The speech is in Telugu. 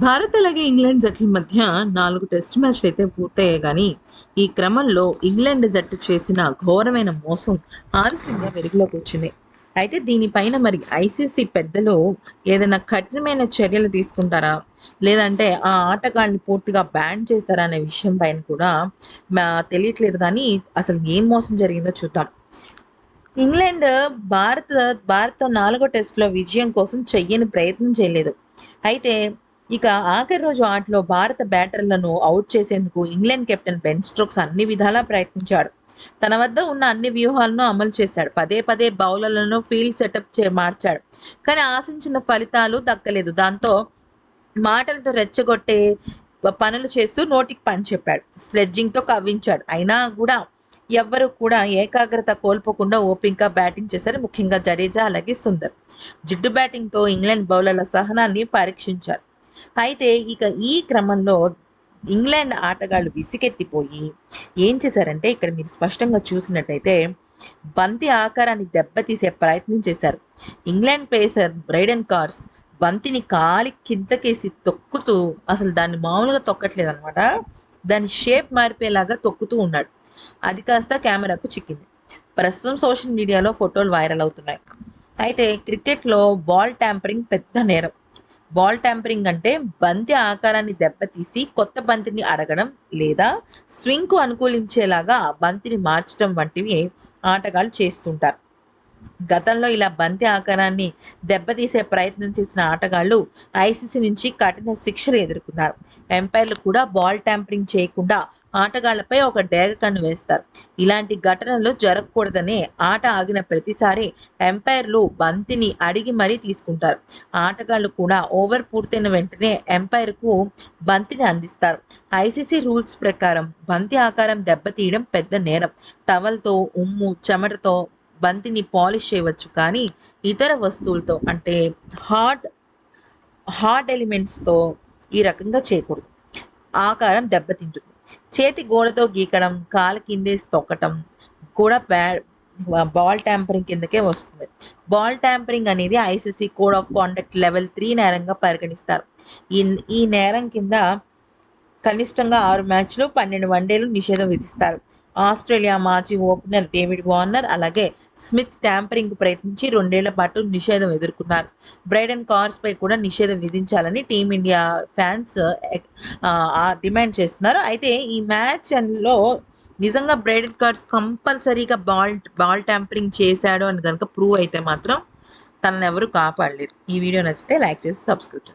భారత్ అలాగే ఇంగ్లాండ్ జట్ల మధ్య నాలుగు టెస్ట్ మ్యాచ్లు అయితే పూర్తయ్యాయి కానీ ఈ క్రమంలో ఇంగ్లాండ్ జట్టు చేసిన ఘోరమైన మోసం ఆలస్యంగా వెలుగులోకి వచ్చింది. అయితే దీనిపైన మరి ఐసీసీ పెద్దలు ఏదైనా కఠినమైన చర్యలు తీసుకుంటారా? లేదంటే ఆ ఆటగాళ్ళని పూర్తిగా బ్యాన్ చేస్తారా అనే విషయం పైన కూడా తెలియట్లేదు కానీ అసలు ఏం మోసం జరిగిందో చూద్దాం. ఇంగ్లాండ్ భారత భారత్ నాలుగో టెస్ట్లో విజయం కోసం చెయ్యని ప్రయత్నం చేయలేదు. అయితే ఇక ఆఖరి రోజు ఆటలో భారత బ్యాటర్లను అవుట్ చేసేందుకు ఇంగ్లాండ్ కెప్టెన్ బెన్ స్ట్రోక్స్ అన్ని విధాలా ప్రయత్నించాడు. తన వద్ద ఉన్న అన్ని వ్యూహాలను అమలు చేశాడు. పదే పదే బౌలర్లను ఫీల్డ్ సెటప్ చే మార్చాడు. కానీ ఆశించిన ఫలితాలు దక్కలేదు. దాంతో మాటలతో రెచ్చగొట్టే పనులు చేస్తూ నోటికి పని చెప్పాడు. స్లెడ్జింగ్తో కవ్వించాడు. అయినా కూడా ఎవ్వరు కూడా ఏకాగ్రత కోల్పోకుండా ఓపికగా బ్యాటింగ్ చేశారు. ముఖ్యంగా జడేజా అలాగే సుందర్. జిడ్డు బ్యాటింగ్తో ఇంగ్లాండ్ బౌలర్ల సహనాన్ని పరీక్షించారు. అయితే ఇక ఈ క్రమంలో ఇంగ్లాండ్ ఆటగాళ్ళు విసికెత్తిపోయి ఏం చేశారంటే ఇక్కడ మీరు స్పష్టంగా చూసినట్టయితే బంతి ఆకారాన్ని దెబ్బతీసే ప్రయత్నం చేశారు. ఇంగ్లాండ్ పేసర్ బ్రైడెన్ కార్స్ బంతిని కాలి కిందకేసి తొక్కుతూ అసలు దాన్ని మామూలుగా తొక్కట్లేదు అనమాట దాని షేప్ మారిపోయేలాగా తొక్కుతూ ఉన్నాడు. అది కాస్త కెమెరాకు చిక్కింది. ప్రస్తుతం సోషల్ మీడియాలో ఫోటోలు వైరల్ అవుతున్నాయి. అయితే క్రికెట్లో బాల్ ట్యాంపరింగ్ పెద్ద నేరం. బాల్ ట్యాంపరింగ్ అంటే బంతి ఆకారాన్ని దెబ్బతీసి కొత్త బంతిని అడగడం లేదా స్వింగ్కు అనుకూలించేలాగా బంతిని మార్చడం వంటివి ఆటగాళ్ళు చేస్తుంటారు. గతంలో ఇలా బంతి ఆకారాన్ని దెబ్బతీసే ప్రయత్నం చేసిన ఆటగాళ్ళు ఐసీసీ నుంచి కఠిన శిక్షలు ఎదుర్కొన్నారు. ఎంపైర్లు కూడా బాల్ ట్యాంపరింగ్ చేయకుండా ఆటగాళ్ళపై ఒక డేగ కన్ను వేస్తారు. ఇలాంటి ఘటనలు జరగకూడదనే ఆట ఆగిన ప్రతిసారి ఎంపైర్లు బంతిని అడిగి మరీ తీసుకుంటారు. ఆటగాళ్ళు కూడా ఓవర్ పూర్తయిన వెంటనే ఎంపైర్కు బంతిని అందిస్తారు. ఐసీసీ రూల్స్ ప్రకారం బంతి ఆకారం దెబ్బతీయడం పెద్ద నేరం. టవల్తో ఉమ్ము చెమటతో బంతిని పాలిష్ చేయవచ్చు కానీ ఇతర వస్తువులతో అంటే హార్డ్ హార్డ్ ఎలిమెంట్స్తో ఈ రకంగా చేయకూడదు. ఆకారం దెబ్బతింటుంది. చేతి గోడతో గీకడం కాలు కిందేసి తొక్కటం కూడా బాల్ ట్యాంపరింగ్ కిందకే వస్తుంది. బాల్ ట్యాంపరింగ్ అనేది ICC code of conduct level three నేరంగా పరిగణిస్తారు. ఈ ఈ నేరం కింద కనిష్టంగా ఆరు మ్యాచ్లు పన్నెండు వన్డేలు నిషేధం విధిస్తారు. ఆస్ట్రేలియా మాజీ ఓపెనర్ డేవిడ్ వార్నర్ అలాగే స్మిత్ ట్యాంపరింగ్ ప్రయత్నించి రెండేళ్ళ పాటు నిషేధం ఎదుర్కొన్నారు. బ్రైడన్ కార్స్ పై కూడా నిషేధం విధించాలని టీమిండియా ఫ్యాన్స్ డిమాండ్ చేస్తున్నారు. అయితే ఈ మ్యాచ్లో నిజంగా బ్రైడన్ కార్డ్స్ కంపల్సరీగా బాల్ బాల్ ట్యాంపరింగ్ చేశాడు అని కనుక ప్రూవ్ అయితే మాత్రం తనని ఎవరు కాపాడలేరు. ఈ వీడియో నచ్చితే లైక్ చేసి సబ్స్క్రైబ్